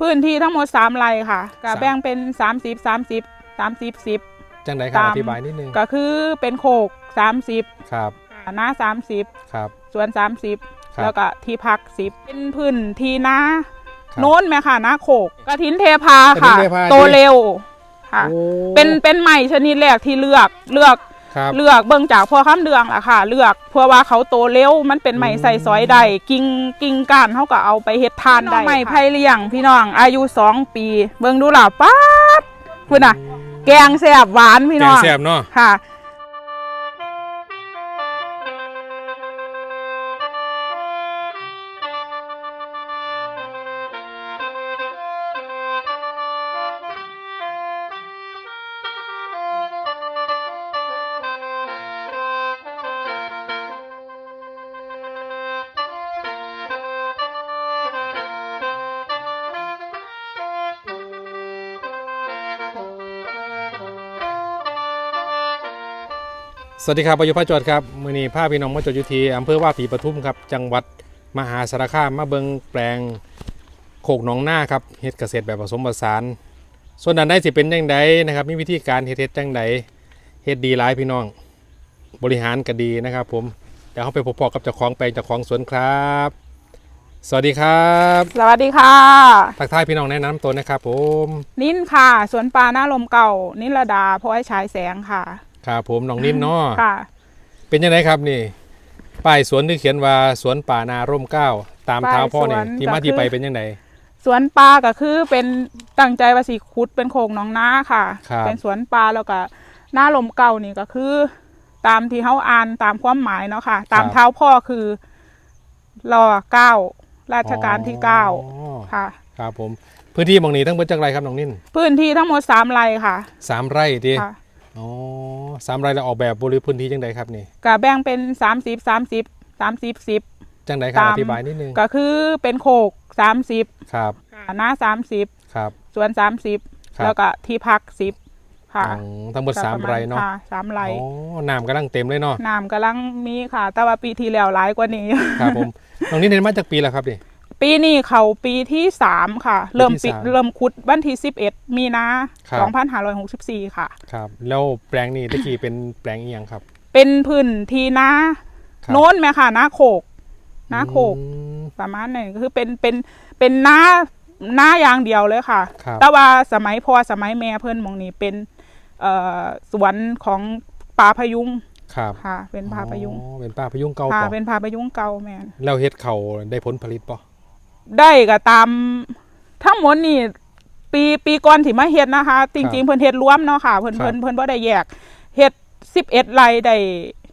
พื้นที่ทั้งหมด3ไร่ค่ะก็สามแบ่งเป็น30 30 30 10จังไดครับตามอธิบายนิดนึงก็คือเป็นโคก30ครับหน้า30ครับสวนครับ30แล้วก็ที่พัก10เป็นพื้นที่นาครับโน้นไหมค่ะนาโคกกระถินเทพากฐิค่ะนเทพาโตเร็วค่ะโอ้เป็นเป็นใหม่ชนิดแรกที่เลือกเลือก ครับเลือกเบิ่งจากพ่อข้ามเดืองล่ะค่ะ เลือกเพื่อว่าเขาโตเร็วมันเป็นใหม่อืมใส่ซอยได้กิ่งกิ่งก้านเขาก็เอาไปเฮ็ดทานได้ใหม่ไผ่เลี้ยงพี่น้องอายุสองปี เบิ่งดูล่ะป๊าดพุ่นน่ะ แกงแซ่บหวานพี่แกน้งองแซ่บเนาะค่ะ สวัสดีครับประยุทธ์พระจวดครับมือนี้พาพี่น้องมาจดอยู่ที่อำเภอว่าปีปทุมครับ จังหวัดมหาสารคามมาเบิงแปลงโคกหนองหน้าครับเฮ็ดเกษตรแบบผสมผสาน ส่วนด้านใดสิเป็นจังใดนะครับ มีวิธีการเฮ็ดเฮ็ดจังใดเฮ็ดดีหลายพี่น้อง บริหารก็ดีนะครับ ผมเดี๋ยวเขาไปพบๆกับเจ้าของแปลงเจ้าของสวนครับ สวัสดีครับ สวัสดีค่ะทักทายพี่น้องแนะนำตัวนะครับ ผม นินค่ะสวนปลาหน้าลมเก่า นิรดาพลอยฉายแสงค่ะ ครับผมน้องนิ่มเนาะค่ะ เป็นยังไงครับนี่ ป้ายสวนที่เขียนว่าสวนป่านาร่มเกล้าตามเท้าพ่อเนี่ยป้ายสวน ที่มาก็คือที่ไปเป็นยังไง สวนปลาก็คือเป็นตั้งใจว่าสีคุดเป็นโคกหน้องนาค่ะ ครับ เป็นสวนปลาแล้วก็หน้าลมเก่านี่ก็คือ ตามที่เขาอ่านตามความหมายเนาะค่ะ ตามเท้าพ่อคือรอเก้าราชการที่เก้าอ๋อค่ะ ครับผมพื้นที่หมองนี้ทั้งเบิดจักไรครับน้องนิ่นพื้นที่ทั้งหมดสามไร่ค่ะสามไร่ทีค่ะ อ๋อสามไร่แล้วออกแบบบริพื้นที่จังใดครับนี่ก็แบ่งเป็นสามสิบสามสิบสามสิบสิบ จังใดครับตาม อธิบายนิดนึงก็คือเป็นโคกสามสิบครับหน้าสามสิบครับ สวนสามสิบครับ แล้วก็ที่พักสิบค่ะอ๋อทั้งหมดสามก็ปะณไร่เนาะค่ะสามไร่อ๋อน้ำกำลังเต็มเลยเนาะน้ำกำลังมีค่ะ แต่ว่าปีที่แล้วหลายกว่านี้ ครับผมน้องนิ่นเรียนมาจากปีแล้วครับนี่ ปีนี้เขาปีที่สามค่ะ เริ่มปิดสามเริ่มคุดวันที่สิบเอ็ดมีนาครับสองพันห้าร้อยหกสิบสี่ค่ะ ครับ แล้วแปลงนี้ตะกี้เป็นแปลงอีหยังครับ เป็นพื้นที่นาครับโน้นไหมค่ะนาโขกนาโขกอืมประมาณนี้ก็คือเป็นเป็นเป็นนานาอย่างเดียวเลยค่ะครับแต่ว่าสมัยพ่อสมัยแม่เพิ่นหมองนี้เป็นเอ่อสวนของป่าพยุงครับค่ะ เป็นป่าพยุงอ๋อเป็นป่าพยุงเก่าค่ะป่ะเป็นป่าพยุงเก่าแม่นแล้วเฮ็ดเขาได้ผลผลิตป่ะ ได้ก็ตาม ทั้งหมดนี่ปีปีก่อนที่มาเฮ็ดนะคะ จริง ๆ เพิ่นเฮ็ดรวมเนาะค่ะ เพิ่นเพิ่นเพิ่นบ่ได้แยกเฮ็ด11ไร่ได้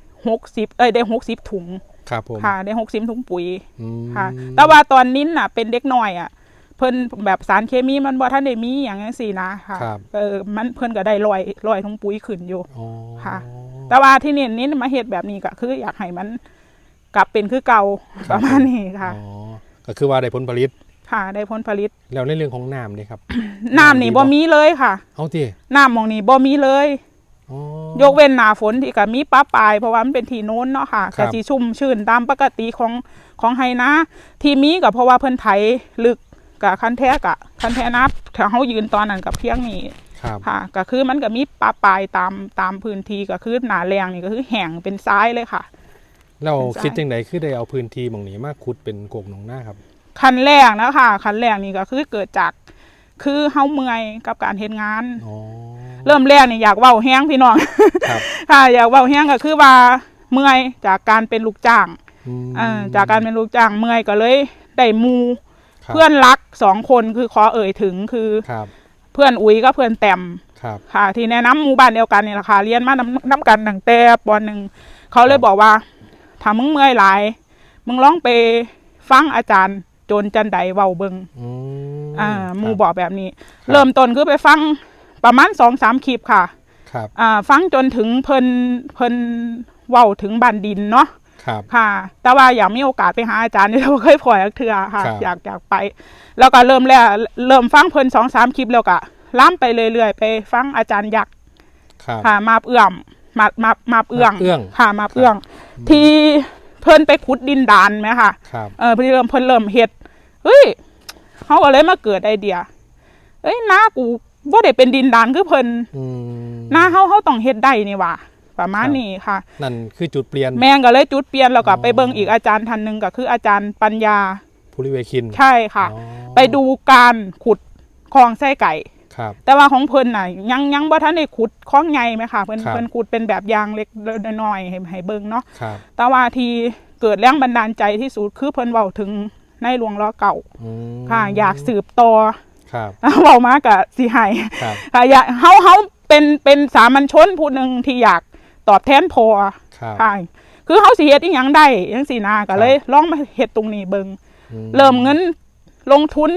60เอ้ยได้60ถุงครับผมค่ะได้60ถุงปุ๋ยอืมค่ะ แต่ว่าตอนนี้น่ะ เป็นเด็กน้อยอะ เพิ่นแบบสารเคมีมันบ่ทันได้มีหยังจังซี่นะค่ะครับเออมันเพิ่นก็ได้ร้อยร้อยถุงปุ๋ยขึ้นอยู่อ๋อค่ะ แต่ว่าที่นี่นี่มาเฮ็ดแบบนี้ก็คืออยากให้มันกลับเป็นคือเก่าประมาณนี้ค่ะอ๋อ ก็คือว่าได้ผลผลิตค่ะได้ผลผลิต แล้วในเรื่องของน้ำนี่ครับ น้ำนี่บ่มีเลยค่ะ เอาที่น้ำหมองนี่บ่มีเลยอ๋อยกเว้นหน้าฝนที่ก็มีป้าปลาย เพราะว่ามันเป็นที่โน้นเนาะค่ะครัก็บสิชุ่มชื่นตามปกติของของไฮนาที่มีก็เพราะว่าเพิ่นไถลึกกับคันแท้กะคันแท้นับถ้าเฮายืนตอนนั้นกับเพียงนี้ครับค่ะก็คือมันก็มีป้าปลายตามตามพื้นที่ก็คือหนาแรงนี่ก็คือแห้งเป็นทรายเลยค่ะ แล้วเป็นสายคิดจังไดคือได้เอาพื้นที่หมองนี้มาขุดเป็นโกกหนองหน้าครับคันแรกนะคะคันแรกนี่ก็คือเกิดจาก คือเฮาเมื่อยกับการเฮ็ดงาน อ๋อ เริ่มแรกนี่อยากเว้าแห้งพี่น้อง ครับ ค่ะอยากเว้าแห้งก็คือว่าเมื่อยจากการเป็นลูกจ้างอืมเอ่อจากการเป็นลูกจ้างเมื่อยก็เลยได้หมูครับเพื่อนรักสองคนคือขอเอ่ยถึงคือครับเพื่อนอุ้ยกับเพื่อนแต้ม ครับ ค่ะที่แนะนำหมู่บ้านเดียวกันนี่แหละค่ะเรียนมาน้ำน้ำกันตั้งแต่ปหนึ่งเขาเลยบอกว่า ถ้ามึงเมื่อยหลาย มึงลองไปฟังอาจารย์โจนจันไดเว้าเบิงอืมอ่าหมูครับบอกแบบนี้ครับเริ่มต้นคือไปฟังประมาณสองสามคลิปค่ะ ครับอ่าฟังจนถึงเพิ่นเพิ่นเว้าถึงบันดินเนาะครับค่ะ แต่ว่าอยากมีโอกาสไปหาอาจารย์ที่เราเคยพอยเถื่อค่ะครับอยากอยากไป แล้วก็เริ่มแล้วเริ่มฟังเพิ่นสองสามคลิปแล้วก็ล้ำไปเรื่อยๆ ไปฟังอาจารย์ยักษ์ครับค่ะ มาบเอื้อม มามามาบเอื้องมาบเอื้องค่ะมาบเอื้อง ที่เพิ่นไปขุดดินดานไหมค่ะครับเออเพิ่นเริ่มเพิ่นเริ่มเฮ็ดเฮ้ยเขาก็เลยมาเกิดไอเดียเอ้ยนากูบ่ได้เป็นดินดานคือเพิ่นอืมนาเฮาเฮาต้องเฮ็ดได้นี่หว่าประมาณนี้ค่ะ นั่นคือจุดเปลี่ยน แม่งก็เลยจุดเปลี่ยนแล้วก็อ๋อไปเบิ่งอีกอาจารย์ท่านหนึงก็คืออาจารย์ปัญญาภูริเวคิน ใช่ค่ะอ๋อไปดูการขุดคลองไส้ไก่ ครับ แต่ว่าของเพิ่นน่ะยังยังบ่ทันได้ขุดคลองใหญ่ไหมค่ะเพิ่นครับ เพิ่นขุดเป็นแบบอย่างเล็กน้อยๆให้ให้เบิ่งเนาะครับแต่ว่าที่เกิดแรงบันดาลใจที่สุดคือเพิ่นเว้าถึงในหลวงล้อเก่าอืมค่ะ อยากสืบต่อ ครับ เว้ามากะสิให้ครับ ค่ะอยากเฮาเฮาเป็นเป็นสามัญชนผู้หนึ่งที่อยากตอบแทนพอครับ ค่ะคือเฮาสิเฮ็ดอีหยังได้จังซี่นาก็เลยลองมาเฮ็ดตรงนี้เบิ่งอื เริ่มเงินลงทุน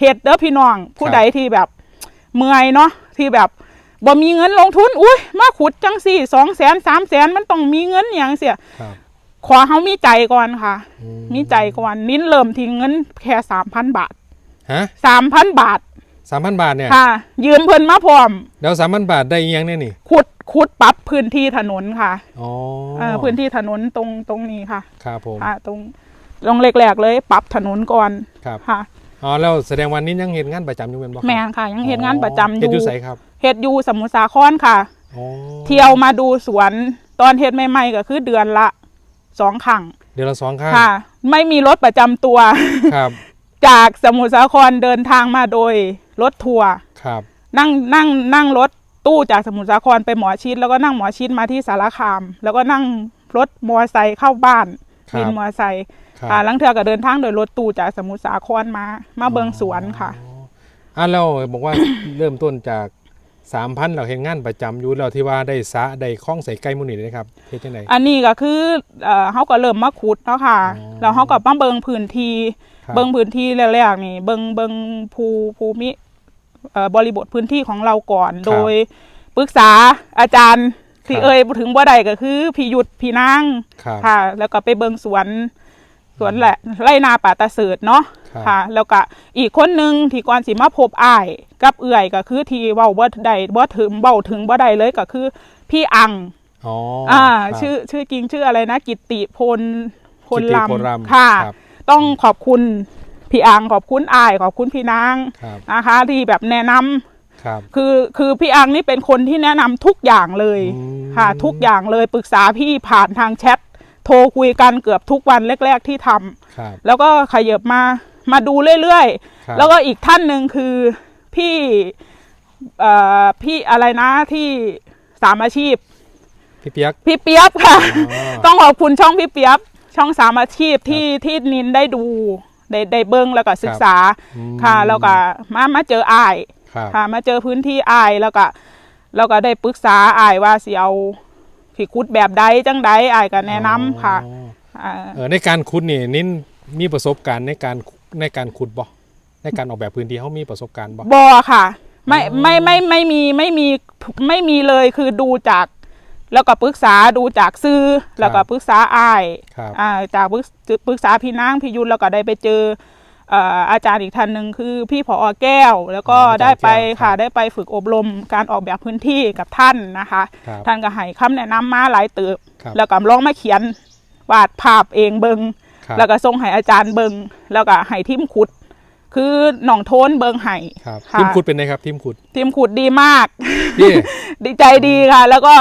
เฮ็ดเด้อพี่น้อง ผู้ใดที่แบบ เมื่อยเนาะที่แบบบ่มีเงินลงทุนอุ้ยมาขุดจังสี่สองแสนสามแสนมันต้องมีเงินอย่างเสียครับขอเฮามีใจก่อนค่ะอืมีใจก่อนนิ้นเริ่มที่เงินแค่สามพันบาทฮะสามพันบาทสามพันบาทเนี่ยค่ะ ยืมเพิ่นมาพร้อมแล้วสามพันบาทได้อีหยังเนี่ยนี่ขุดขุดปรับพื้นที่ถนนค่ะอ๋อเอ่อพื้นที่ถนนตรงตรงนี้ค่ะ ครับผมค่ะตรงตรงแรกๆเลย ปรับถนนก่อนครับค่ะ อ๋อแล้วแสดงวันนี้ยังเห็นงานประจำอยู่เป็นบ่ครับแมนค่ะยังเฮ็ดงานประจำอเฮ็ดยู่อยู่ไสครับเฮ็ดอยู่สมุทรสาครค่ะ อ๋อเที่ยวมาดูสวนตอนเฮ็ดใหม่ๆก็คือเดือนละสองครั้งเดือนละสองครั้งค่ะ ไม่มีรถประจำตัว ครับจากสมุทรสาครเดินทางมาโดยรถทัวร์ครับนั่งนั่งนั่งรถตู้จากสมุทรสาครไปหมอชิดแล้วก็นั่งหมอชิดมาที่สารคาม แล้วก็นั่งรถมอไซค์เข้าบ้านครับวินมอไซค์ ครับค่ะลังเทือก็เดินทางโดยรถตู้จากสมุทรสาครมา มาเบิงสวนค่ะอ๋ออะแล้วบอกว่าเริ่มต้นจากสามพันเราเห็นงานประจำอยู่แล้วที่ว่าได้สะได้คล้องใส่ไก่หมูนี่นะครับเฮ็ดจังไดอันนี้ก็คือเอ่อเขาก็เริ่มมาขุดเนาะค่ะอ๋อแล้วเขาก็มาเบิงพื้นที่ครับเบิงพื้นที่แรกๆนี่เบิงเบิงภูภูมิเอ่อบริบทพื้นที่ของเราก่อน โดยปรึกษาอาจารย์ที่เอ่ยถึงบ่ได้ก็คือพี่ยุทธพี่นางครับค่ะ แล้วก็ไปเบิงสวน สวนแหละไร่นาป่าตาเสิร์ตเนาะครับค่ะ แล้วก็อีกคนหนึ่งที่ก่อนสิมาพบอ้าย กับเอื่อยก็คือที่เว้าบ่ได้บ่ถึงเว้าถึงบ่ได้เลยก็คือ พี่อังอ๋ออ่าครับชื่อชื่อจริงชื่ออะไรนะ กิตติพลพลกิตติลพลรำำค่ะครับต้องขอบคุณพี่อังขอบคุณอาย ขอบคุณพี่นางครับนะคะ ที่แบบแนะนำครับคือคือพี่อังนี่เป็นคนที่แนะนำทุกอย่างเลยอืมค่ะ ทุกอย่างเลยปรึกษาพี่ผ่านทางแชท โทรคุยกันเกือบทุกวันแรก ๆที่ทำครับแล้วก็ขยับมามาดูเรื่อยครับๆแล้วก็อีกท่านหนึ่งคือพี่เอ่อพี่อะไรนะที่สามอาชีพ พี่เปียกพี่เปียบค่ะอ๋อต้องขอบคุณช่องพี่เปียบช่องสามอาชีพที่ที่นินได้ดูได้ได้เบิ้งแล้วก็ศึกษาอืมค่ะแล้วก็มามาเจออายครับค่ะมาเจอพื้นที่อายแล้วก็แล้วก็ได้ปรึกษาอายว่าสิเอา ผีคุดแบบใดจังใดอายก็แนะนำค่ะอ๋ออ่าเออในการขุดนี่นิ้นมีประสบการณ์ในการในการขุดบ่ในการออกแบบพื้นที่เขามีประสบการณ์บ่บอค่ะ ไม่อ๋อไม่ไม่ไม่มีไม่มีไม่มีเลยคือดูจากแล้วก็ปรึกษาดูจากซื้อแล้วก็ปรึกษาอายครับอ่าจากปรึกปรึกษาพี่นางพี่ยุทธแล้วก็ได้ไปเจอเอ่ออาจารย์อีกท่านหนึ่งคือพี่ผอแก้ว แล้วก็อ๋ออาจารย์ได้ไปแก้วครัค่ะบได้ไปฝึกอบรมการออกแบบพื้นที่กับท่านนะคะครับท่านก็ให้คำแนะนำมาหลายเติบครับแล้วก็ลองมาเขียนวาดภาพเองเบิงครับแล้วก็ส่งให้อาจารย์เบิงแล้วก็ให้ทีมขุด คือหนองโทนเบิงให้ครับค่ะทีมขุดเป็นไงครับทีมขุดทีมขุดดีมากนี่ดีใจดีค่ะ แล้วก็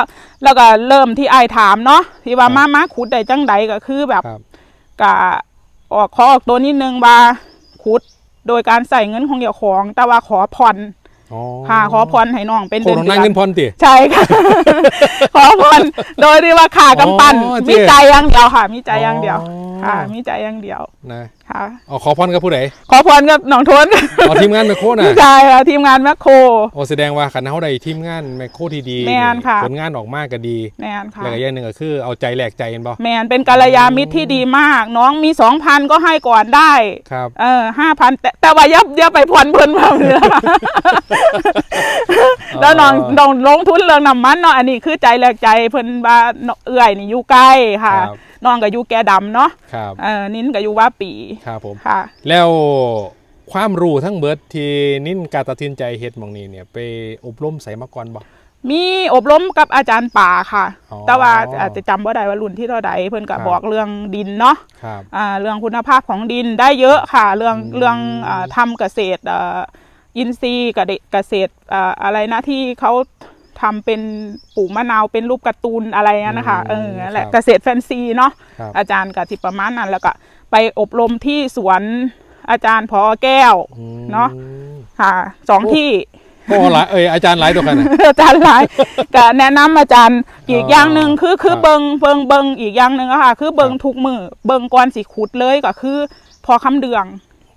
แล้วก็เริ่มที่ไอายถามเนาะที่ว่าครับมามาขุดได้จังใดก็คือแบบครับกะออกขอออกตัวนิดนึงว่า ขุด โดยการใส่เงินของเจ้าของ แต่ว่าขอผ่อนอ๋อค่ะขอผ่อนให้น้องเป็นโคเดืนอนของเดืนางอเงินนพรติใช่ค่ะ ขอผ่อนโดยที่ว่าขากำปั้นอ๋อเจ๊มีใจอย่างเดียวค่ะ มีใจอย่างเดียวอ๋อ ค่ะ มีใจอย่างเดียวนะค่ะเอาขอพรกับผู้ใดขอพรกับน้องโทนเอาทีมงานแมคโครน่ะใช่ค่ะทีมงานแมคโครโอ้แสดงว่าคันเฮาได้ทีมงานแมคโครที่ดีแม่นค่ะผลงานออกมาก็ดีแมนค่ะแล้วก็อย่างหนึงก็คือเอาใจแหลกใจกันบ่แมนเป็นกัลยาณมิตรที่ดีมาก น้องมีสองพันก็ให้ก่อนได้ครับเออห้าพันแต่แต่ว่ายับยับไปผ่อนเพิ่นมาเนื้อแล้วน้องน้องลงทุนเรื่องน้ำมันเนาะอันนี้คือใจแรกใจเพิ่นว่าเอื่อยนี่อยู่ใกล้ค่ะครับ น้องก็อยู่แก่ดำเนาะครับเออนิ้นก็อยู่ว่าปีครับผมค่ะ แล้วความรู้ทั้งเบิดที่นิ่นการตัดสินใจเฮ็ดหมองนี้เนี่ยไปอบรมใส่มาก่อนบ่มีอบรมกับอาจารย์ป่าค่ะอ๋อแต่ว่าอาจจะจำว่าได้ว่ารุ่นที่เท่าใดเพิ่นก็ครับบอกเรื่องดินเนาะครับอ่าเรื่องคุณภาพของดินได้เยอะค่ะ เรื่องอืมเรื่องอ่าทำเกษตรอ่าอินทรีย์กับเกษตรอ่าอะไรนะที่เขา ทำเป็นปลูกมะนาวเป็นรูปการ์ตูนอะไรนั่นนะคะเออนั่นแหละเกษตรแฟนซีเนาะครับอาจารย์กับที่ประมาณนั้น แล้วก็ไปอบรมที่สวนอาจารย์พอแก้วอืมเนาะค่ะสองโอ้ที่โอ้หลายเอ้ยอาจารย์หลายตัวกันนะอาจารย์หลายก็แนะนำอาจารย์อีกอ๋ออย่างหนึ่งคือคือครับเบิงเบิงเบิงอีกอย่างหนึ่งอะค่ะคือเบิงครับทุกมือเบิงก่อนสิขุดเลยก็คือ พอคำเดือง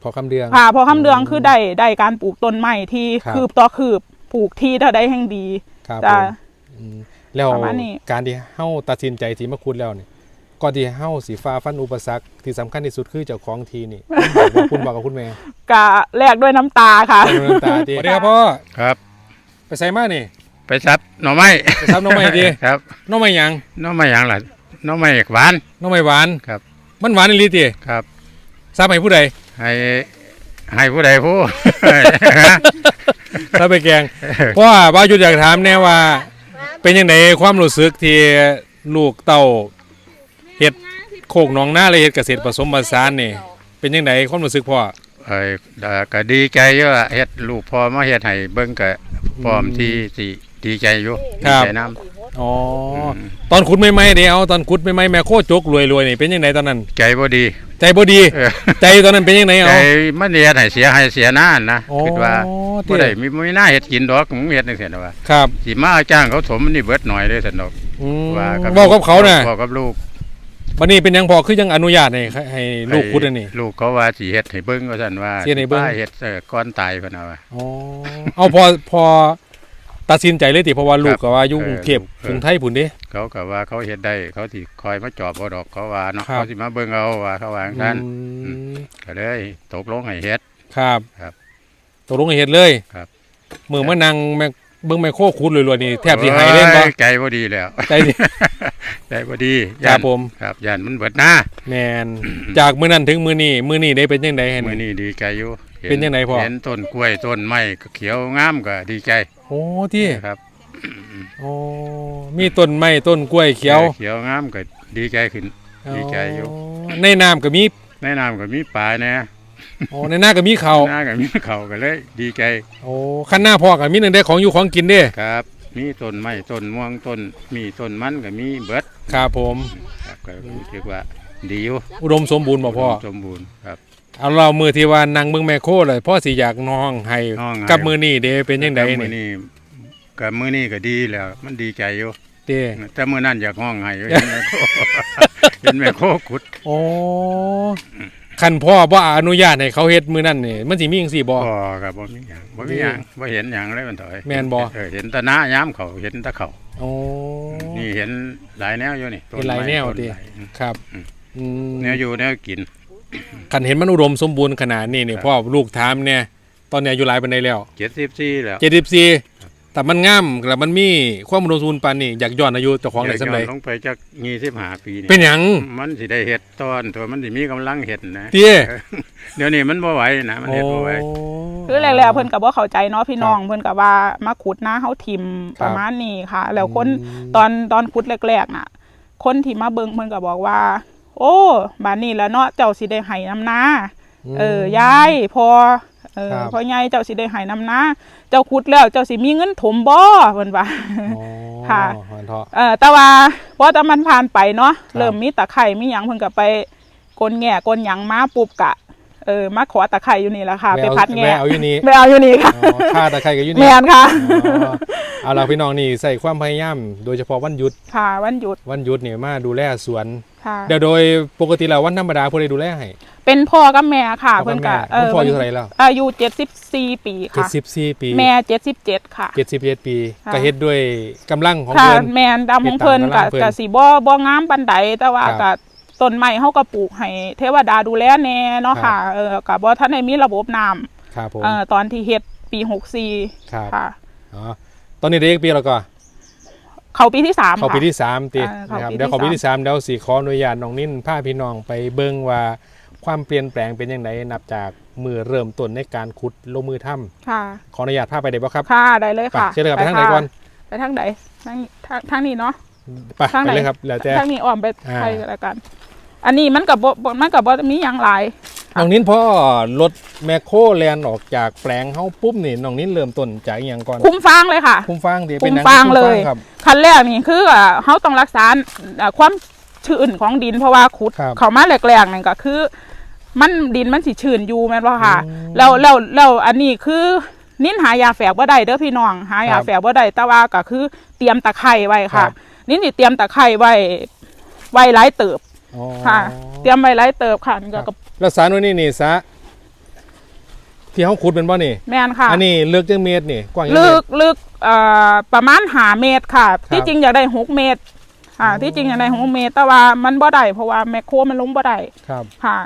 พอคำเดืองค่ะพอคำเดืองคือได้ได้การปลูกต้นไม้ที่ครับคืบต่อคืบปลูกที่เท่าได้แห่งดี ครับจ้ะผมอืมแล้วประมาณนี้ การที่เฮาตัดสินใจที่มาคุดแล้วเนี่ยก่อนที่เฮาสิฟ้าฟันอุปสรรคที่สำคัญที่สุดคือเจ้าของทีนี่คุณบอกกับคุณแม่กะแลกด้วยน้ำตาค่ะเดินตาดีสวัสดีครับพ่อครับ ไปใส่มานี่ ไปซับหน่อไม้ไปซับหน่อไม้ดิ ครับหน้องไม่หยังหน่อไม้หยังล่ะหน่อไม้หวานหน้องไม่หวานครับ มันหวานอีหลีติครับ ทราบให้ผู้ใดให้ให้ผู้ใดผู้ ถ้าไปแกงเพราะว่าว่าหยุดอยากถามแน่ว่า เป็นยังไงความรู้สึกที่ลูกเต่าเฮ็ดโคกหนองนาเลยเฮ็ดเกษตรผสมผสานนี่ เป็นยังไงความรู้สึกพ่อ ไอ้ก็ดีใจเยอะเฮ็ดลูกพอมาเฮ็ดให้เบิ่งก็พร้อมที่สิดีใจอยู่ดีใจนํอ๋ออตอนขุดใหม่ๆเดี๋ยวเอาตอนขุดใหม่ๆแม่โคจกรวยๆนี่เป็นยังไงตอนนั้นใจบ่ดีใจบ่ดี เออใจตอนนั้นเป็นยังไงใจเอา มันเฮ็ดให้เสียให้เสียหน้านะอ๋อคิดว่าที่บ่ได้มีมีหน้าเฮ็ดกินดอกมึงเฮ็ดจังซี่นะว่าครับสิมาจ้างเขาถมมันนี่เบิดหน่อยเด้อซั่นดอกอืมว่าบอกกับเขาน่ะบอกกับลูกวันนี้เป็นยังพอคือยังอนุญาตให้ให้ลูกขุดอันนี้ ลูกเขาว่าสิเฮ็ดให้เบิ่งว่าซั่นว่าสิเฮ็ดให้เบิ่งสิพาเฮ็ดเอ่อก่อนตายเพิ่นน่ะว่า อ๋อเอาพอพอ ตัดสินใจเลยติเพราะว่าลูกก็ว่าอยู่เออกรุงเทพเออกรุงไทยพุ่นเด้เขาก็ว่าเขาเฮ็ดได้เขาสิคอยมาจอบบ่ดอกเขาว่าเนาะครับเขาสิมาเบิ่งเอาว่าเขาว่าจังนั้นอืมก็เลยตกลงให้เฮ็ดครับครับตกลงให้เฮ็ดเลยครับมือมานั่งแม่เบิ่งแม่โคขุดรวยๆนี่แทบสิหายเล่นบ่โอ้ใจบ่ดีแล้วใจดิใจบ่ดีครับย่านผมครับย่านมันเบิดหน้าแมนจากมื้อนั้นถึงมื้อนี้มื้อนี้ได้เป็นจังได๋มื้อนี้ดีใจอยู่ห็เป็นจังไดพ่อเห็นต้นกล้วยต้นไม้ก็เขียวงามก็ดีใจ โอ้ที่ครับโอ้มีต้นไม้ต้นกล้วยเขียว เขียวงามก็ดีใจขึ้น ดีใจอยู่ในน้ำก็มีในน้ำก็มีปลาแหน่โอ้ในนาก็มีเขาวหน้าก็มีเขาก็เลย ดีใจ โอ้คันหน้าพ่อก็มีนั่นได้ของอยู่ของกินเด้ครับ มีต้นไม้ต้นม่วงต้นมีต้นมันก็มีเบิดครับผมครับก็รู้สึกว่า ดีอยู่อุดมสมบูรณ์บ่พ่อ สมบูรณ์ครับ เอาเรามือที่ว่านั่งเบิ่งแม่โคเลยพ่อสิอยากน้องให้น้องให้ กับมือนี้เด้เป็นจังไดแต่มื้อนี่นี้กับมื้อนี้ก็ดีแล้ว มันดีใจอยู่เด้แต่มื้อนั้นอยากห้องให้อยู่เห็นแม่โค เห็นแม่โคขุดโอ้คันพ่อบ่อนุญาตให้เขาเฮ็ดมื้อนั้นนี่มันสิมีจังซี่บ่บ่ครับบ่มีหยังบ่มีหยังบ่เห็นหยังเลยมันถอยแม่นบ่ เออเห็นแตะหน้ายามเขาเห็นแตะเขาโอ้ นี่เห็นหลายแนวอยู่นี่ต้เห็นหลายแนวไม้ต้ดิไหลอืมครับ อืม แนวอยู่แนวกินคันเห็นมันอุดมสมบูรณ์ขนาดนี้นี่ครับพ่อลูกถามเนี่ย ตอนนี้อายุหลายปานใดแล้ว74แล้ว74แต่มันงามแล้วมันมีความอุดมสมบูรณ์ปานนี้อยากย้อนอายุเจ้าของได้ซั่นใดย้อนลงไปจัก25ปีนี่เป็นหยังมันสิได้เฮ็ดตอนตัวมันสิมีกำลังเฮ็ดนะ เตี้ย เดี๋ยวนี้มันบ่ไหวนะมันเฮ็ดบ่ไหว คือแรกๆเพิ่นก็บ่เข้าใจเนาะพี่น้องเพิ่นก็ว่ามาขุดหน้าเฮาทิมประมาณนี้ค่ะ แล้วคนตอนตอนขุดแรกๆน่ะ คนที่มาเบิ่งเพิ่นก็บอกว่า โอ้บานนี้แล้วเนาะเจ้าสิได้ให้น้ำนาเออยายพอเออครับพอยายเจ้าสิได้ให้น้ำนาเจ้าขุดแล้วเจ้าสิมีเงินถมบ่เพิ่นว่าอ๋อค่ะหอนเถาะเออแต่ว่าพอแต่มันผ่านไปเนาะครับเริ่มมีตะไคร่มีหยังเพิ่นก็ไปกลแง่กลหยังมาปุ๊บกะเออมาขอตะไคร่อยู่นี่แหละค่ะไปแวพัดแง่แวเอาอยู่นี่ไปเอาอยู่นี่ค่ะอ๋อค่าตะไคร้ก็อยู่แมนี่นค่ะอ๋อเอาล่ะพี่น้องนี่ใส่ความพยายามโดยเฉพาะวันหยุดค่ะวันหยุดวันหยุดเนี่ยมาดูแลสวน ค่ะเดี๋ยวโดยปกติแล้ววันธรรมดาผู้ใดดูแลให้เป็นพ่อกับแม่ค่ะพ่อเพิ่นกับก็แม่คุณพ่ออายุเท่าไหร่แล้วอายุ74 ปีเจ็ดค่ะสิบสี่ปีแม่77ค่ะ เจ็ดสิบเจ็ดปีค่ะ ก็เฮ็ดด้วยกำลังของค่ะเพิ่น แม่นดำของเพิ่นติดก็ตามกำลังเพิ่นก็สิบ่บ่งามปานใดแต่ว่าครับก็ต้นไม้เฮาก็ปลูกให้เทวดาดูแลแน่เนาะครัค่ะบเออก็บ่ทันได้มีระบบน้ำครับผมเออตอนที่เฮ็ดปี64ครับค่ะ อ๋อตอนนี้ได้อีกปีแล้วก็ เขาปีที่สามเข้าปีค่ะที่สามติอ่าเข้านะครับปีที่เดี๋ยวเข้าปีสามที่สามเดี๋ยวสีขออนุญาตน้องนิ่นพาพี่น้องไปเบิ่งว่าความเปลี่ยนแปลงเป็นยังไงนับจากมือเริ่มต้นในการขุดลงมือถ้ค่ะำขออนุญาตพาไปได้บ่ครับค่ะได้เลยไปค่ะเชิญเลยครับไปทางไหนก่อนไปทางใดทางทางทางนี้เนาะไปทางไหนไปเลยครับแล้วแต่ทางนี้อ้อมไปอ่าไทยกันแล้วกัน อันนี้มันกับบ่มันกับบ่มีหยังหลาย น้องนิ้นพ่อรถแมคโครแลนออกจากแปลงเฮาปุ๊บนี่น้องนิ้นเริ่มต้นจากอหย่างก่อน คุ้มฟางเลยค่ะ คุ้มฟางดีคุ้เป็นมหนังฟางคุ้มเลยครับขั้นแรกนี่คืออ่าเขาต้องรักษาอ่าความชื้นของดินเพราะว่าขุดครับเขามาแหลกๆนั่นก็คือ มันดินมันสิชื้นอยู่แม่นบ่ค่ะอืมแล้วแล้วแล้วอันนี้คือนิ้นหายาแฝกบ่ได้เด้อพี่น้อง หายาครับแฝกบ่ได้แต่ว่าก็คือเตรียมตะไคร้ไว้ครัค่ะบนิ้นสิเตรียมตะไคร้ไว้ไว้หลายเติบอ๋อค่ะ เตรียมไว้หลายเติบค่ะนี่ก็ครับ แล้วสารวันนี้นี่ซะที่เฮาขุดเป็นบ่นี่ แม่นค่ะอันนี้เลือกจังเมตรนี่กว้างจังลึเมตกร ลึกเอ่อประมาณหาเมตรค่ะครับที่จริงอยากได้หกเมตรค่ะอ๋อที่จริงอยากได้หกเมตร แต่ว่ามันบ่ได้เพราะว่าแมคโครมันลงบ่ได้ครับ ค่ะ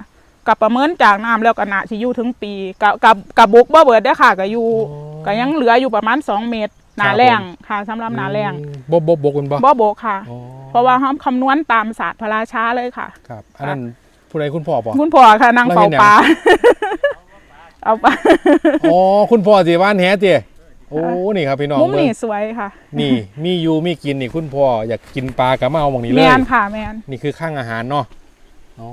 กับประเมินจากน้ำแล้วก็น่าสิอยู่ถึงปีกับกับกับบุกบ่เบิดเด้อค่ะก็อยู่อ๋อก็ยังเหลืออยู่ประมาณ2เมตรหนาครับแรงค่ะสำหรับหนาแรงอืมบ่บ่บกเป็นบ่บ่โบกค่ะ อ๋อเพราะว่าเฮาคำนวณตามศาสตร์พระราชาเลยค่ะ ครับ อันนั้น ผู้ใดคุณพ่อบ่คุณพ่อค่ะนางแล้วเฝ้าเฮ็ดหยังปลาเอาปลาอ๋อคุณพ่อสิว่านแหติโอ้นี่ครับพี่น้องมุมเบิ่งนี่สวยค่ะ นี่มีอยู่มีกินนี่คุณพ่ออยากกินปลาก็มาเอาหม่องนี้เลแมยนค่ะแมนนี่คือข้างอาหารเนาะอ๋อ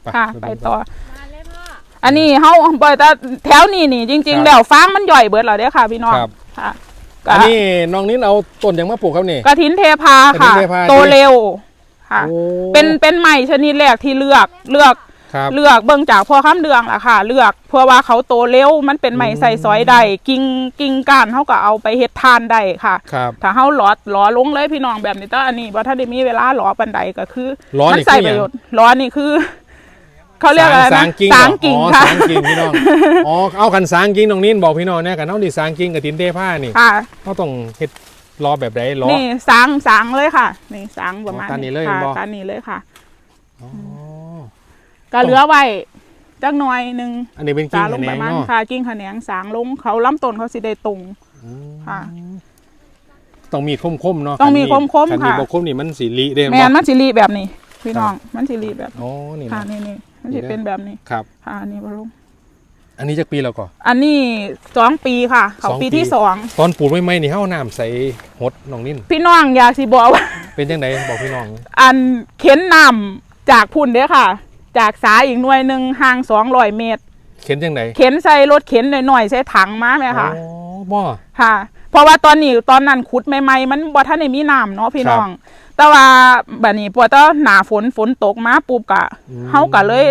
ไปค่ะเบิ่งไปเบิ่งต่อมาเลยพ่ออันนี้เฮาบ่แต่แถวนี้นี่จริงครับๆแล้วฟางมันย่อยเบิดแล้วเด้อค่ะ พี่น้องครับค่ะก็อันนี้น้องนิ้นเอาต้นหยังมาปลูกครับนี่กระถินเทพากฐินค่ะเทพาโตเร็ว ค่ะ โอ้เป็นเป็นใหม่ชนิดแรกที่เลือกเลือกครับเลือกเบิ่งจากพ่อค้ำเดืองล่ะค่ะ เลือกเพราะว่าเขาโตเร็วมันเป็นใหม่อืมใส่ซอยได้กิ่งกิ่งก้านเฮาก็เอาไปเฮ็ดทานได้ค่ะ ครับถ้าเฮาหลอดหลอลงเลยพี่น้องแบบนี้แต่อันนี้บ่ทันได้มีเวลาหลอปานใดก็คือล้อมันี่ใส่คือหยังประโยชน์หลอนี่คือ เขาเรียกอะไรสานะงกิ่งสางกิ่งอ๋อค่ะ สางกิ่งพี่น้องอ๋อเอากันสางกิ่งน้องนิ้นบอกพี่น้องเนี่ยกันเอาดิสางกิ่งกับตินเทผ้านี่ค่ะ เขาต้องเฮ็ด ล้อแบบใดล้อนี่สางสางเลยค่ะนี่สางประมาณอ๋อตามนี้เลยค่ะบ่ตามนี้เลยค่ะ อ๋อก็เหลือไว้จักหน่อยหนึ่งอันนี้เป็นกิ่สางงลแขงนประงมาณเนาะค่ะกิ่งขะแหนงสางลงเขาล้ำต้นเขาสิได้ตรง อืมค่ะ ต้องมีคมๆเนาะต้องมีคันคมๆคันมีค่ะบ่คมนี่มันสีลีเด้แมนมันสิรีแบบนี้ พี่น้องมันสิรีแบบอ๋อนี่ค่ะนะ นี่นี่มันนี่สิเด้อเป็นแบบนี้ครับ ค่ะอันนี้บลุง อันนี้จักปีแล้วก็อันนี้สองปีค่ะ เขาสองปีปีที่สองตอนปลูกใหม่ๆนี่เฮาน้ำใส่หดน้องนิ้นพี่น้องอยากสิบอกว่า เป็นจังไดบอกพี่น้อง อันเข็นน้ำจากพุ่นเด้อค่ะ จากสายอีกหน่วยหนึ่งห่างสองร้อยเมตร เข็นจังไดเข็นใส่รถเข็นหน่อยๆใส่ถังมาไหมคะอ๋อบ่ค่ะ เพราะว่าตอนนี้ตอนนั้นขุดใหม่ๆมันบ่ทันได้มีน้ำเนาะพี่น้อง แต่ว่าบัดนี้พอตอนหนาฝนฝนตกมาปุ๊บกะอืมเฮาก็เลย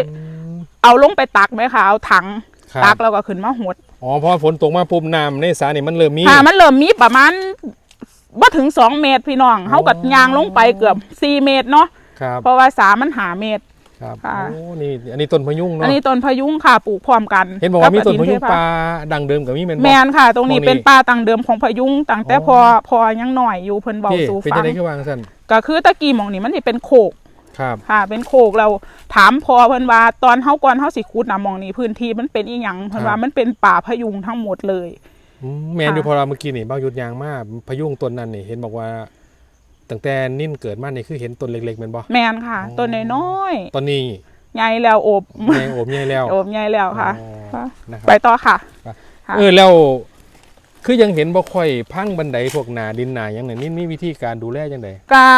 เอาลงไปตักไหมคะเอาถัง ครับ ตักแล้วก็ขึ้นมาหดอ๋อพอฝนตกมาปุ๊บน้ำในสระนี่มันเริ่มมี ค่ะมันเริ่มมีประมาณบ่ถึงสองเมตรพี่น้องเฮาก็ยางลงไปเกือบสี่เมตรเนาะครับเพราะว่าสามันหาเมตร ครับค่ะ โอ้นี่อันนี้ต้นพะยุงอันเนาะนี้ต้นพะยุงค่ะปลูกพร้อมกันเห็นบอกว่ามีต้นพะยุงกับกระถิเทพปลาดังเดิมกับมีแม่นบ่แมนค่ะ ตรงนี้ตรงนี้เป็นป่าตังเดิมของพะยุงตั้งแต่อ๋อ พอพอยังหน่อยอยู่เพิ่นเบาพี่สู่เป็นฟัจังงไดคือวางซั่นก็คือตะกี้หมองนี้มันสิเป็นโคก ครับ ค่ะ เป็นโคกเราถามพอเพิ่นว่าตอนเฮาก่อนเฮาสิขุดน่ะหมองนี้พื้นที่มันเป็นอีหยังเพิ่นว่ามันเป็นป่าพะยุงทั้งหมดเลยอืมแม่นอยู่ค่ะพอเราเมื่อกี้นี่บ้างยุดยางมาพะยุงต้นนั้นนี่เห็นบอกว่าตั้งแต่นิ่นเกิดมานี่คือเห็นต้นเล็กๆแม่นบ่แมนค่ะอ๋อต้นน้อยตอนนี้ๆใหญ่แล้วโอบแมงโอบใหญ่แล้วโอบใหญ่แล้วค่ะอ๋อค่ะนะคไปรับต่อค่ะค่ะ เออแล้ว คือยังเห็นบ่ค่อยพังบันไดพวกหนาดินหนาหยังนี่นี่มีวิธีการดูแลจังไดกา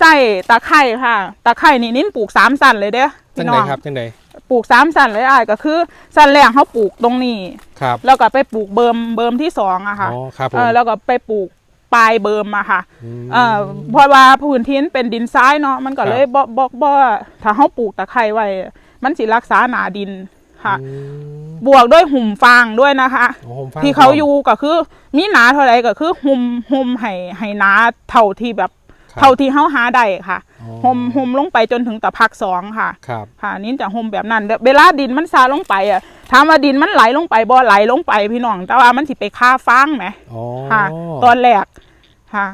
ใส่ตะไคร่ค่ะ ตะไคร่นี่นิ้นปลูกสามสันเลยเด้อจัพี่งน้ไดองครับจังไดปลูกสามสันเลยอะก็คือสันแรกเขาปลูกตรงนี้ ครับแล้วก็ไปปลูกเบิมเบิมที่สองอะค่ะอ๋อครับผมเออแล้วก็ไปปลูกปลายเบิมอะค่ะ ม เออเพราะว่าพื้นที่มันเป็นดินทรายเนาะมันก็เลยบ่บ่บ่ถ้าเขาปลูกตะไคร้ไว้ มันสิรักษาหนาดินค่ะ อืม บวกด้วยหุ่มฟางด้วยนะคะอ๋อผมฟังที่เขาอยู่ก็คือ มีหนาเท่าไรก็คือหุ่มหุ่มให้ให้หนาเท่าที่แบบครับเท่าที่เขาหาได้ค่ะอ๋อห่มห่มลงไปจนถึงตะพักสองค่ะ ครับค่ะนี่จะห่มแบบนั้นเวลาดินมันซาลงไปอะถามว่าดินมันไหลลงไปบ่ไหลลงไปพี่น้อง แต่ว่ามันสิไปฆ่าฟางไหมอ๋อค่ะ ตอนแรกค่ะ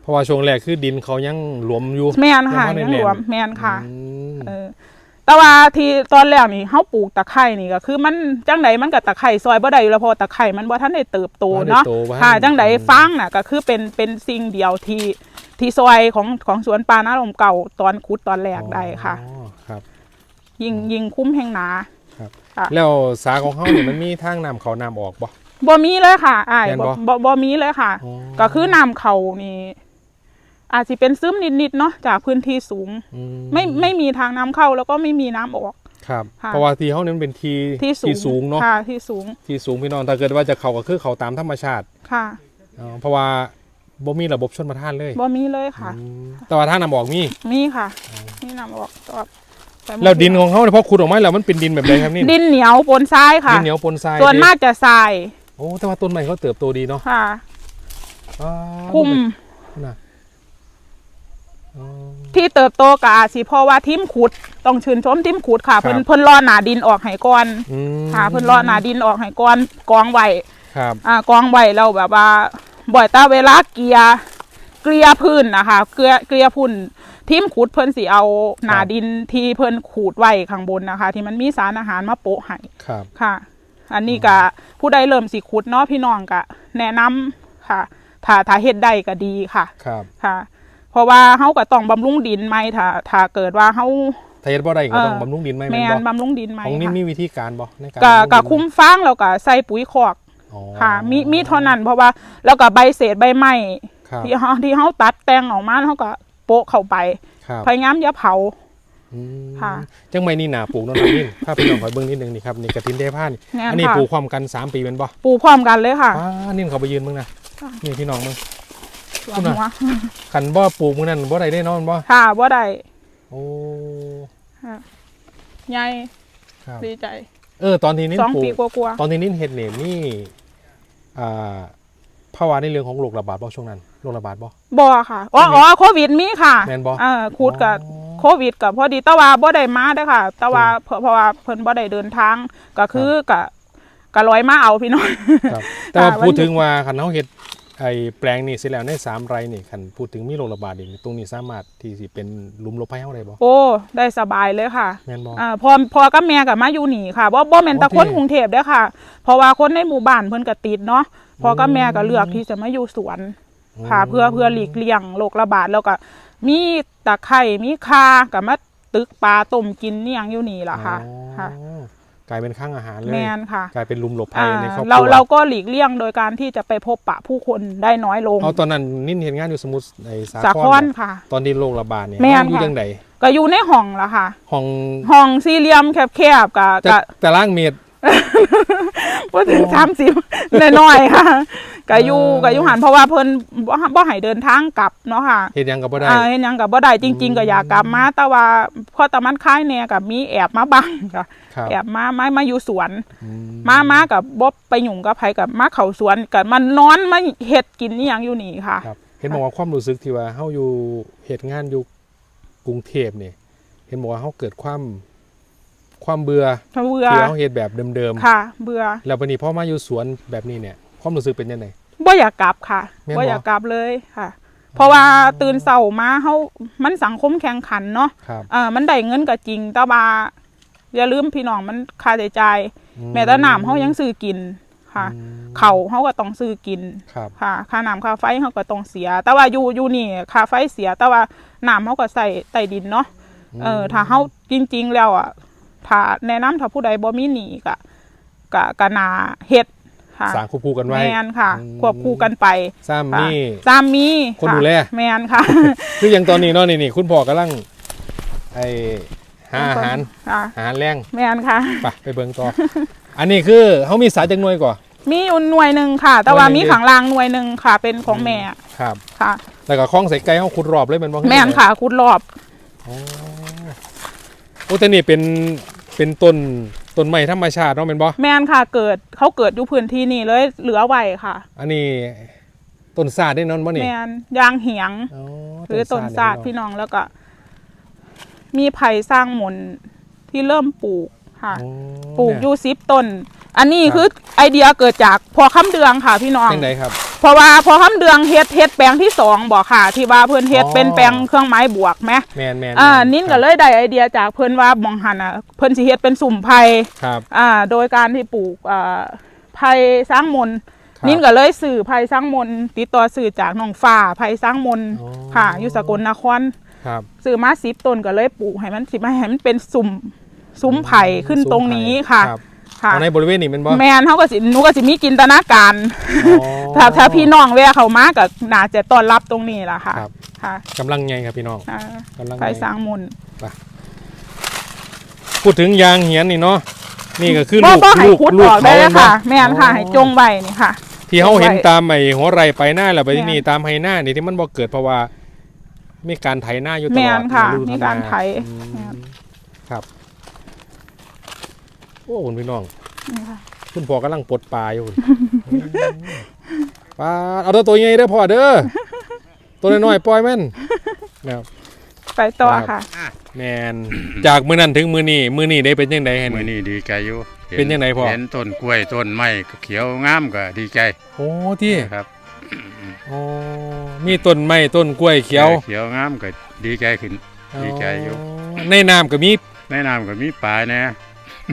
เพราะว่าช่วงแรกคือดินเขายังหลวมอยู่แม่นค่ะยังบ่ได้ยังหลวมแน่นแม่นค่ะ อืมเออ แต่ว่าที่ตอนแรกนี่เฮาปลูกตะไคร่นี่ก็คือมันจังไดมันกับตะไคร่ซอยบ่ได้อยู่แล้วเพราะตะไคร่มันบ่ทันได้เติบโตบ่ได้เนาะโตบ่ทันค่ะจังไดอืมฟางน่ะก็คือเป็นเป็นสิ่งเดียวที่ที่ซอยของของสวนปลาหน้าลมเก่าตอนขุดตอนแรกได้ค่ะ อ๋อครับ ยิงยิงคุ้มแห่งหนา ครับ ค่ะ แล้วสาของเขาเนี่ยมันมีทางน้ำเขาน้ำออกบ่ บ่มีเลยค่ะอ้ายแม่นบ่บ่บ่บ่มีเลยค่ะ อ๋อ ก็คือน้ำเขานี่ อาจจะเป็นซึมนิดๆเนาะจากพื้นที่สูง อืไม่ไม่มีทางน้ำเข้าแล้วก็ไม่มีน้ำออก ครับ ค่ะ เพราะว่าที่เขานั้นเป็นทีที่สูงสูงเนาะค่ะที่สูงที่สูงพี่น้องถ้าเกิดว่าจะเขาก็คือเขาตามธรรมชาติค่ะอ๋อเพราะว่าบ่มีระบบชนประทานเลยบ่มีเลยค่ะ อืมแต่ว่าถ้าน้ำออกมี มีค่ะมีน้ำออกตอบไปหมแล้วดินของเขาเนี่ยพอขุดออกมาแล้วมันเป็นดินแบบไหนครับนี่ดินเหนียวปนทรายค่ะ ดินเหนียวปนทรายส่วนมากจะทรายโอ้แต่ว่าต้นใหม่เขาเติบโตดีเนาะค่ะอ๋อคุมนะอ๋อ ที่เติบโตกอาสิเพราะว่าทิมขุดต้องชื่นชมทิมขุดค่ะ เพิ่นครับเพิ่นรอหนาดินออกให้ก่อนอืมค่ะ เพิ่นรอหนาดินออกให้ก่อนกองไว้ครับอ่ากองไว้แล้วแบบว่าบ่อยตาเวลาเกลียเกลียพื้นนะคะ เกลียเกลียพื้นทิมขุดเพิ่นสิเอาหนาดินที่เพิ่นขูดไว้ข้างบนนะคะ ที่มันมีสารอาหารมาโปะให้ครับค่ะ อันนี้ก็ผู้ใดเริ่มสิขุดเนาะพี่น้องก็แนะนำค่ะถ้าถ้าเฮ็ดได้ก็ดีค่ะ ครับค่ะ เพราะว่าเฮาก็ต้องบำรุงดินไหมถ้าถ้าเกิดว่าเฮาถ้าเฮ็ดบ่ได้ก็ต้องเออบำรุงดินไหมแมแม่นนบ่บำรุงดินไหมของนี่ค่ะมีวิธีการบ่ในการก็บำรุงดินก็คุ้มฟางแล้วก็ใส่ปุ๋ยคอกอ๋อค่ะมีมีเท่านั้นเพราะว่าแล้วก็ใบเศษใบไม้ครับที่เฮาที่เฮาตัดแต่งออกมาเฮาก็โปะเข้าไปครับพยายามอย่าเผาอืมค่ะจังไม่นี่หนาปลูกเนาะน้องนี่ถ้าพี่น้องขอยเบิ่งนิดนึงนี่ครับนี่กระถินเทพานงานอันนี้ค่ะปลูกความกันสามปีเป็นบ่ปลูกพร้อมกันเลยค่ะว้านี่เขาไปยืนมึงนะค่ะนี่พี่น้องมึง หลังหัวขันบ่ปลูกมึงนั่นบ่ได้แน่นอนบ่ค่ะบ่ได้โอ้ใหญ่ครับดีใจ เออ ตอนที่นี่สองปลูปีกกว่าตอนที่นี่เฮ็ดเนี่ยนี่อ่าภาวะในเรื่องของโรคระบาดบ่ช่วงนั้นโรคระบาดบ่ๆบ่ค่ะอ๋ออ๋อโควิดมีค่ะแม่นบ่เออคูดกับอ๋อโควิดกับพอดีแต่ว่าบ่ได้มาเด้อค่ะแต่ว่าเพราะเพราะว่าเพิ่นบ่ได้เดินทางก็คือก็ก็ลอยมาเอาพี่น้องครับแต่ว่าค่ะพูดวันนี้ถึงว่าคันเฮาเฮ็ด ไอ้แปลงนี่เสร็จแล้วในสามไร่นี่คันพูดถึงมีโรคระบาดนี่ตรงนี้สามารถที่สิเป็นหลุมหลบภัยเฮาได้บ่โอ้ได้สบายเลยค่ะแม่นบ่ อ่าพอพอกับแม่กับมาอยู่นี่ค่ะบ่บ่แม่นแต่โอเคคนกรุงเทพเด้อค่ะ เพราะว่าคนในหมู่บ้านเพิ่นก็ติดเนาะพอกับแม่ก็เลือกที่จะมาอยู่สวนค่ะเพื่อเพื่อหลีกเลี่ยงโรคระบาดแล้วก็มีตะไคร่มีคากับมาตึกปลาต้มกินนี่ยังอยู่นี่ล่ะค่ะอ๋อค่ะ กลายเป็นข้างอาหารเลยแมนค่ะ กลายเป็นหลุมหลบภัยอ่าในครอบครัวเราเราก็หลีกเลี่ยงโดยการที่จะไปพบปะผู้คนได้น้อยลงเอาตอนนั้นนิ่นเห็นงานอยู่สมุทรไอ้สาสาคครรเนี่ยค่ะ ตอนที่โรคระบาดเนี่ยแม่นอยู่ค่ะจังไดก็อยู่ในห้องละค่ะห้องห้องสี่เหลี่ยมแคบๆกับจะกับตารางเมตร บ่ถึงสามสิบน้อยๆค่ะก็อยู่เออก็อยู่หันเพราะว่าเพิ่นบ่บ่ให้เดินทางกลับเนาะค่ะเฮ็ดหยังก็บ่ได้อ่าเฮ็ดหยังก็บ่ได้จริง ๆ ก็อยากกลับมา แต่ว่าพอตะมันคล้ายแหน่ก็มีแอบมาบ้างค่ะครับแอบมามามาอยู่สวนอืมามากับบ๊อบไปหยุ่งกับไผกับมาเขาสวนกับมันนอนมาเฮ็ดกินนี่ยังอยู่นี่ค่ะครับเห็นบอกว่าความรู้สึกที่ว่าเฮาอยู่เหตุงานอยู่กรุงเทพเนี่ยเห็นบอกว่าเฮาเกิดความ ความเบื่อเบื่อที่เฮาเฮ็ดแบบเดิมค่ะ เบื่อๆแล้ววันนี้พอมาอยู่สวนแบบนี้เนี่ยความรู้สึกเป็นยังไงบ่อยากกลับค่ะแม่นบ่บ่อยากกลับเลยค่ะ เพราะว่าตื่นเช้ามาเฮามันสังคมแข่งขันเนาะครับเอ่ามันได้เงินก็จริง แต่ว่าอย่าลืมพี่น้องมันค่าใช้จ่ายอืแม้แต่น้ำเฮายังซื้อกินค่ะอืมเขาวเฮาก็ต้องซื้อกินครับค่ะ ค่าน้ำค่าไฟเขาก็ต้องเสีย แต่ว่าอยู่อยู่นี่ค่าไฟเสีย แต่ว่าน้ำเขาก็ใส่ใต้ดินเนาะเออถ้าเขาจริง ๆ แล้วอะ ถ้าแนะนำถ้าผู้ใดบ่มีหนี้ก็ก็ก็นาเฮ็ดค่ะสร้างควบคู่กันไว้แมนค่ะอืมควบคู่กันไปซ้ำค่ะนี่สามีคนดูแลแมนค่ะ คืออย่างตอนนี้เนาะนี่นี่คุณพ่อกำลังไอหาอาหารค่ะอาหารแรงแมนค่ะไปไปเบิ่งต่ออันนี้คือเขามีสายจังหน่วยก่อนมีอยู่หน่วยหนึ่งค่ะ แต่ว่าหน่วยหนึ่มีงขังล่างหน่วยหนึ่งค่ะ เป็นของแม่ครับค่ะ แล้วก็คล้องใส่ไก่เขาขุดรอบเลยแมันบ่แม่นค่ะคุดรอบอ๋อโอ้แต่นี่เป็น เป็นต้นต้นไม้ธรรมชาติเนาะแม่นบ่แม่นค่ะเกิดเขาเกิดอยู่พื้นที่นี่เลยเหลือไว้ค่ะ อันนี้ต้นซาดได้นอนบ่นี่แมนยางเหียงอ๋อหรือต้นซาดเยพี่น้องแล้วก็ มีไผ่สร้างหมนที่เริ่มปลูกค่ะอ๋อปลูกอเนี่ยู่ซิปต้น อันนี้ครับคือไอเดียเกิดจากพอคำเดืองค่ะพี่น้อง จังไดครับ เพราะว่าพอคำเดืองเฮ็ดเฮ็ดแปลงที่สองบอกค่ะ ที่ว่าเพิ่นเฮ็ดอ๋อ เป็นแปลงเครื่องไม้บวกไหมแมนแมนอ่าแม่นิ้นคก็รับเลยได้ไอเดียจากเพิ่นว่าหมองหันอะเพิ่นสิเฮ็ดเป็นสุ่มไผ่ครับ อ่าโดยการที่ปลูกอ่าไผ่สร้างมนครับนิ้นก็เลยสื่อไผ่สร้างมนติดต่อสื่อจากน้องฟ้าไผ่สร้างมนอ๋อ ค่ะอยู่สกลนคร ครับ ซื้อมาสิบต้นก็เลยปลูกให้มันสิมาให้มันเป็นสุ่มซุ้มไผ่ขึ้นตรงนี้ค่ะรับ ค่ะเอาในบริเวณนี้แมันบ่ แมนเขาก็สิหนูก็สิมีจินตนาการอ๋อถ้าถ้าพี่น้องแวะเขามาก็น่าจะต้อนรับตรงนี้ล่ะค่ะ ครับ ค่ะกำลังไงครับพี่น้องอ่ากำลังไฟไงสร้างมนต์พูดถึงยางเหียนนี่เนาะนี่ก็คือบ่ลูกบ่ให้ลูกคุดลูอกอกได้เขาเลยแม่นบ่ค่ะ แม่นค่ะให้จงไว้นี่ค่ะ ที่เขาเห็นไว้ตามไอ้หัวไรไปหน้าแล้วไปที่แม่นนี่ตามไฮหน้านี่ที่มันบ่เกิดเพราะว่ามีการไถหน้าอยู่ตลอดแม่นค่ะในฤดูมีการทำนไถ อืมแม่น ครับ โอ้คุณพี่น้อง นี่ค่ะคุณพ่อกำลังปลดปลาอยู่ปลาเอาตัวตัวใหญ่เด้อพ่อเด้อตัวน้อยๆปล่อยมันนะครับไปต่อครับค่ะ แมนจากมือนั้นถึงมือนี้มือนี้ได้เป็นยังไงฮะมื้อนี่นี้ดีใจอยู่ห็เป็นจังไดพ่อ เห็นต้นกล้วยต้นไม้ก็เขียวงามก็ดีใจโอ้ที่ครับโอ้มีต้นไม้ต้นกล้วยเขียวเขียวงามก็ดีใจขึ้น ดีใจอยู่ ในน้ำก็มี ในน้ำก็มีปลาแหนะ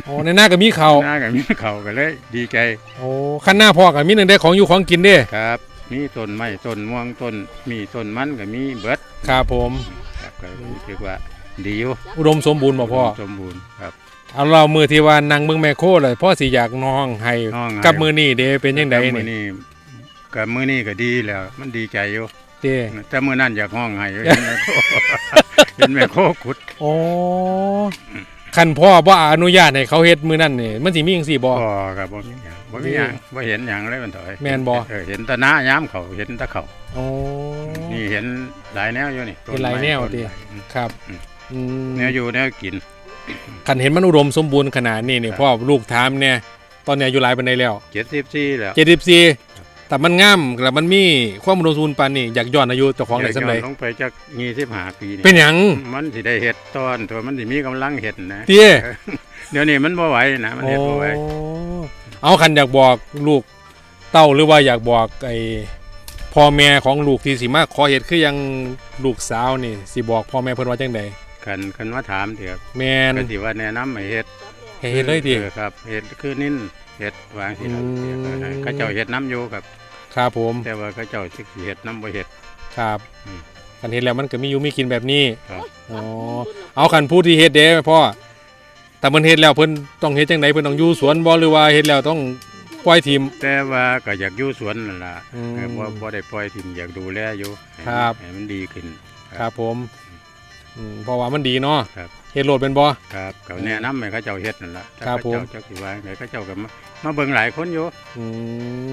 โอ้ในหน้าก็มีเขาหน้าก็มีเขาก็เลย ดีใจโอ้ขั้นหน้าพ่อก็มีหนึ่งได้ของอยู่ของกินเด้ครับ มีต้นไม้ต้นม่วงต้นมีต้นมันก็มีเบิดครับผม ครับก็รู้สึกว่าดีอยู่อุดมสมบูรณ์บ่พ่อสมบูรณ์ครับเอาเรามือที่ว่านางเมืองแมโครเลยพ่อสิอยากน้องให้น้องให้กับมือนี้เด้เป็นยังไงแต่มื้อนี่นี้กับมื้อนี้ก็ดีแล้ว มันดีใจอยู่เด้แต่มื้อนั้นอยากห้องให้อยู่เห็นแม่โค เห็นแม่โคขุด โอ้ คันพ่อบ่อนุญาตให้เขาเฮ็ดมือนั่นนี่มันสิมีจังซี่บ่บ่ครับบ่มีหยังบ่มีหยังบ่เห็นหยังเลยมันถอยแม่นบ่ เออเห็นแตะหน้าย้ำเขาเห็นแตะเขาโอ้ นี่เห็นหลายแนวอยู่นี่เห็นหลายแนวต้ไม้ดิต้นไม้อืมครับอืมแนวอยู่แนวกิน คันเห็นมันอุดมสมบูรณ์ขนาดนี้นี่ครับ พ่อลูกถามเนี่ยตอนนี้อายุหลายปานใดแล้ว 74แล้ว74 แต่มันงามแล้วมันมีความอุดมสมบูรณ์ปานนี้อยากย้อนอายุเจ้าของได้ซั่นใดย้อนลงไปจัก25ปีนี่เป็นหยังมันสิได้เฮ็ดตอนตัวมันสิมีกำลังเฮ็ดนะเตี้ยเดี๋ยวนี้มันบ่ไหวนะมันเฮ็ดบ่ไหวโอ้เอาคันอยากบอกลูกเต้าหรือว่าอยากบอกไอ้พ่อแม่ของลูกที่สิมาขอเฮ็ดคือยังลูกสาวนี่สิบอกพ่อแม่เพิ่นว่าจังไดคันคันว่าถามเถอะแม่นก็สิว่าแนะนำให้เฮ็ดให้เฮ็ดเลยติออครับเฮ็ดคือนิ่นเฮ็ดวางสิครับอืมเออเขาเจ้าเฮ็ดน้ำอยู่ครับ ครับผมแต่ว่าเขาเจ้าสิเฮ็ดน้ำบ่เฮ็ด ครับอืม คันเฮ็ดแล้วมันก็มีอยู่มีกินแบบนี้ครับอ๋อเอาคันผู้ที่เฮ็ดเด้พ่อแต่มันเฮ็ดแล้วเพิ่นต้องเฮ็ดจังไดเพิ่นต้องอยู่สวนบ่หรือว่าเฮ็ดแล้วต้องปล่อยทีม แต่ว่าก็อยากอยู่สวนนั่นล่ะอืมเออบ่บ่ได้ปล่อยทิ่มอยากดูแลอยู่ให้มันครับ ให้มันดีขึ้น ครับผมอืมเพราะว่ามันดีเนาะครับ เฮ็ดโลดเป็นบ่ ครับก็แนะนำให้เขาเจ้าเฮ็ดนั่นล่ะถ้าครับเขาเจ้าผมเจ้าสิว่าไงเขาเจ้าก็มามาเบิ่งหลายคนอยู่ อื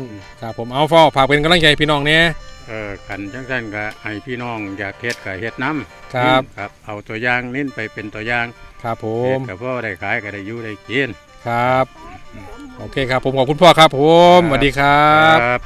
มครับผมเอาฟ้อฝากเป็นกำลังใจให้พี่น้องเนี่ย เออคันจังซั่นก็ให้พี่น้องอยากเฮ็ดก็เฮ็ดนำครับ ครับ เอาตัวอย่างนิ่นไปเป็นตัวอย่างครับผเฮ็มดก็พอได้ขายก็ได้อยู่ได้กิน ครับ โอเคครับผมขอบคุณพ่อครับผมสวัสดีครับครับ